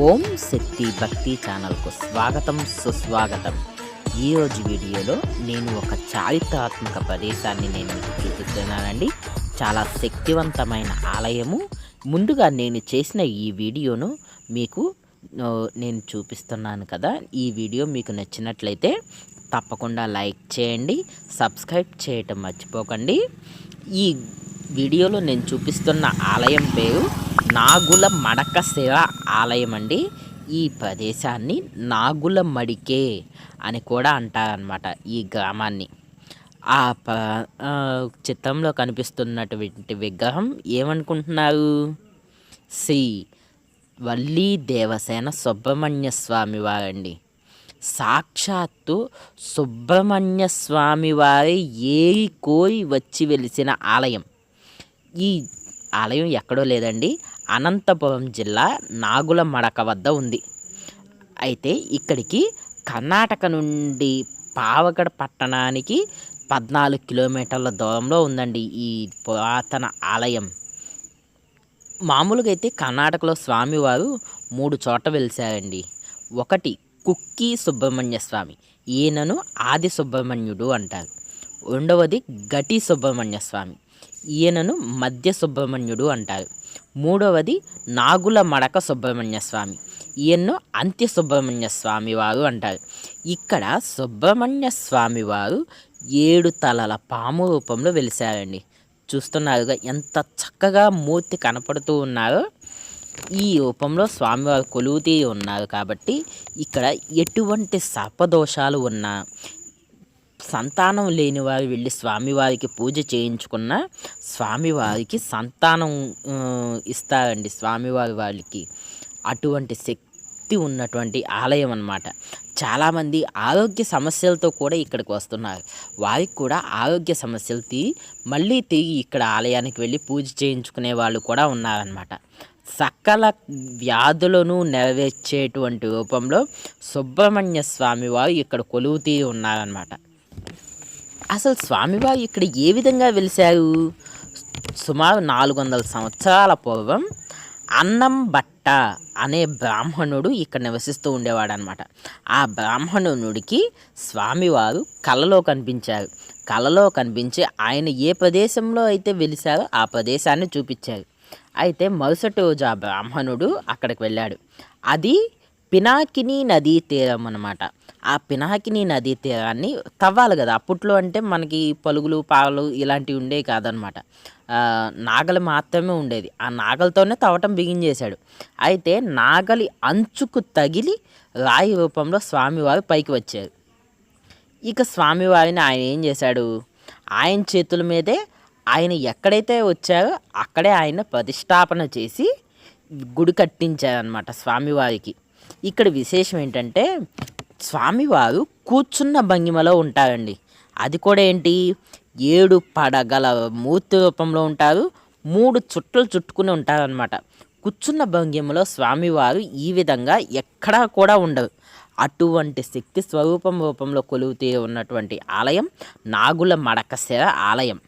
ఓం శక్తి భక్తి ఛానల్కు స్వాగతం సుస్వాగతం. ఈరోజు వీడియోలో నేను ఒక చారిత్రాత్మక ప్రదేశాన్ని నేను మీకు చూపిస్తున్నానండి. చాలా శక్తివంతమైన ఆలయము. ముందుగా నేను చేసిన ఈ వీడియోను మీకు నేను చూపిస్తున్నాను కదా. ఈ వీడియో మీకు నచ్చినట్లయితే తప్పకుండా లైక్ చేయండి సబ్స్క్రైబ్ చేయటం మర్చిపోకండి. ఈ వీడియోలో నేను చూపిస్తున్న ఆలయం పేరు నాగుల మడక శివ ఆలయం అండి ఈ ప్రదేశాన్ని నాగుల మడికే అని కూడా అంటారనమాట ఈ గ్రామాన్ని. ఆ ప చిత్రంలో కనిపిస్తున్నటువంటి విగ్రహం ఏమనుకుంటున్నారు? శ్రీ వల్లీ దేవసేన సుబ్రహ్మణ్య స్వామి వారండి. సాక్షాత్తు సుబ్రహ్మణ్య స్వామి వారి ఏరి కోరి వచ్చి వెలిసిన ఆలయం. ఈ ఆలయం ఎక్కడో లేదండి. అనంతపురం జిల్లా నాగుల మడక వద్ద ఉంది. అయితే ఇక్కడికి కర్ణాటక నుండి పావగడ పట్టణానికి పద్నాలుగు కిలోమీటర్ల దూరంలో ఉందండి ఈ పురాతన ఆలయం. మామూలుగా అయితే కర్ణాటకలో స్వామివారు మూడు చోట వెలిశారండి. ఒకటి కుక్కి సుబ్రహ్మణ్య స్వామి ఈయనను ఆది సుబ్రహ్మణ్యుడు అంటారు. రెండవది గటి సుబ్రహ్మణ్య స్వామి ఈయనను మధ్య సుబ్రహ్మణ్యుడు అంటారు. మూడవది నాగుల మడక సుబ్రహ్మణ్య స్వామి. ఈయన్ను అంత్య సుబ్రహ్మణ్య స్వామి వారు అంటారు. ఇక్కడ సుబ్రహ్మణ్య స్వామి వారు ఏడు తలల పాము రూపంలో వెలిశారండి. చూస్తున్నారుగా ఎంత చక్కగా మూర్తి కనపడుతూ ఉన్నారో. ఈ రూపంలో స్వామివారు కొలువుతీ ఉన్నారు కాబట్టి ఇక్కడ ఎటువంటి సర్పదోషాలు ఉన్నా సంతానం లేని వారు వెళ్ళి స్వామివారికి పూజ చేయించుకున్న స్వామివారికి సంతానం ఇస్తారండి స్వామివారి వాళ్ళకి. అటువంటి శక్తి ఉన్నటువంటి ఆలయం అన్నమాట. చాలామంది ఆరోగ్య సమస్యలతో కూడా ఇక్కడికి వస్తున్నారు. వారికి కూడా ఆరోగ్య సమస్యలు తీ మళ్ళీ తిరిగి ఇక్కడ ఆలయానికి వెళ్ళి పూజ చేయించుకునే వాళ్ళు కూడా ఉన్నారనమాట సకల వ్యాధులను నెరవేర్చేటువంటి రూపంలో సుబ్రహ్మణ్య స్వామి వారు ఇక్కడ కొలువుతీ ఉన్నారనమాట అసలు స్వామివారు ఇక్కడ ఏ విధంగా వెలిశారు? సుమారు నాలుగు వందల సంవత్సరాల పూర్వం అన్నం బట్ట అనే బ్రాహ్మణుడు ఇక్కడ నివసిస్తూ ఉండేవాడు అనమాట ఆ బ్రాహ్మణుడికి స్వామివారు కలలో కనిపించారు. కలలో కనిపించి ఆయన ఏ ప్రదేశంలో అయితే వెలిశారో ఆ ప్రదేశాన్ని చూపించారు. అయితే మరుసటి రోజు ఆ బ్రాహ్మణుడు అక్కడికి వెళ్ళాడు. అది పినాకిని నదీ తీరం అనమాట ఆ పినాకిని నదీ తీరాన్ని తవ్వాలి కదా. అప్పట్లో అంటే మనకి పలుగులు పాలు ఇలాంటివి ఉండేవి కాదనమాట నాగలి మాత్రమే ఉండేది. ఆ నాగలితోనే తవ్వటం బిగించేశాడు. అయితే నాగలి అంచుకు తగిలి రాయి రూపంలో స్వామివారు పైకి వచ్చారు. ఇక స్వామివారిని ఆయన ఏం చేశాడు? ఆయన చేతుల మీదే ఆయన ఎక్కడైతే వచ్చారో అక్కడే ఆయన ప్రతిష్టాపన చేసి గుడి కట్టించారనమాట స్వామివారికి. ఇక్కడ విశేషం ఏంటంటే స్వామివారు కూర్చున్న భంగిమలో ఉంటారండి. అది కూడా ఏంటి? ఏడు పడగల మూర్తి రూపంలో ఉంటారు మూడు చుట్టలు చుట్టుకుని ఉంటారనమాట కూర్చున్న భంగిమలో స్వామివారు ఈ విధంగా ఎక్కడా కూడా ఉండరు. అటువంటి శక్తి స్వరూపం రూపంలో కొలువుతూ ఉన్నటువంటి ఆలయం నాగుల మడకశిర ఆలయం.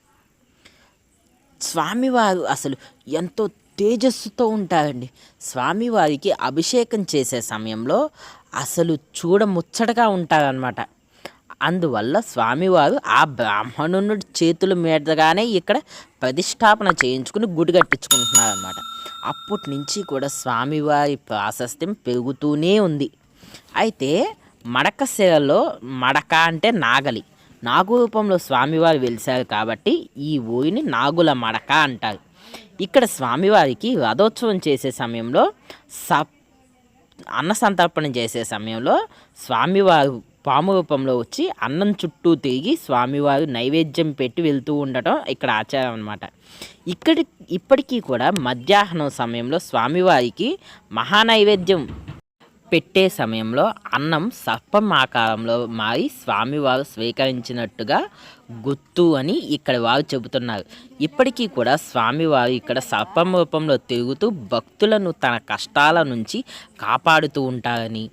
స్వామివారు అసలు ఎంతో తేజస్సుతో ఉంటారండి. స్వామివారికి అభిషేకం చేసే సమయంలో అసలు చూడముచ్చటగా ఉంటారనమాట అందువల్ల స్వామివారు ఆ బ్రాహ్మణుడి చేతుల మీదగానే ఇక్కడ ప్రతిష్టాపన చేయించుకుని గుడి కట్టించుకుంటున్నారనమాట అప్పటి నుంచి కూడా స్వామివారి ప్రాశస్త్యం పెరుగుతూనే ఉంది. అయితే మడక శిలలో మడక అంటే నాగలి. నాగు రూపంలో స్వామివారు వెలిశారు కాబట్టి ఈ ఊరిని నాగుల మడక అంటారు. ఇక్కడ స్వామివారికి రథోత్సవం చేసే సమయంలో స అన్న సంతర్పణ చేసే సమయంలో స్వామివారు పాము రూపంలో వచ్చి అన్నం చుట్టూ తిరిగి స్వామివారు నైవేద్యం పెట్టి వెళ్తూ ఉండటం ఇక్కడ ఆచారం అనమాట ఇక్కడి ఇప్పటికీ కూడా మధ్యాహ్నం సమయంలో స్వామివారికి మహానైవేద్యం పెట్టే సమయంలో అన్నం సర్పం ఆకారంలో మారి స్వామివారు స్వీకరించినట్టుగా గుర్తు అని ఇక్కడ వారు చెబుతున్నారు. ఇప్పటికీ కూడా స్వామివారు ఇక్కడ సర్పం రూపంలో తిరుగుతూ భక్తులను తన కష్టాల నుంచి కాపాడుతూ ఉంటారని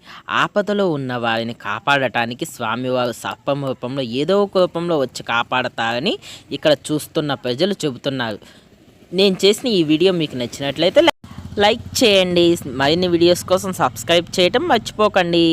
ఆపదలో ఉన్న వారిని కాపాడటానికి స్వామివారు సర్పం రూపంలో ఏదో ఒక రూపంలో వచ్చి కాపాడతారని ఇక్కడ చూస్తున్న ప్రజలు చెబుతున్నారు. నేను చేసిన ఈ వీడియో మీకు నచ్చినట్లయితే లైక్ చేయండి. మరిన్ని వీడియోస్ కోసం సబ్స్క్రైబ్ చేయటం మర్చిపోకండి.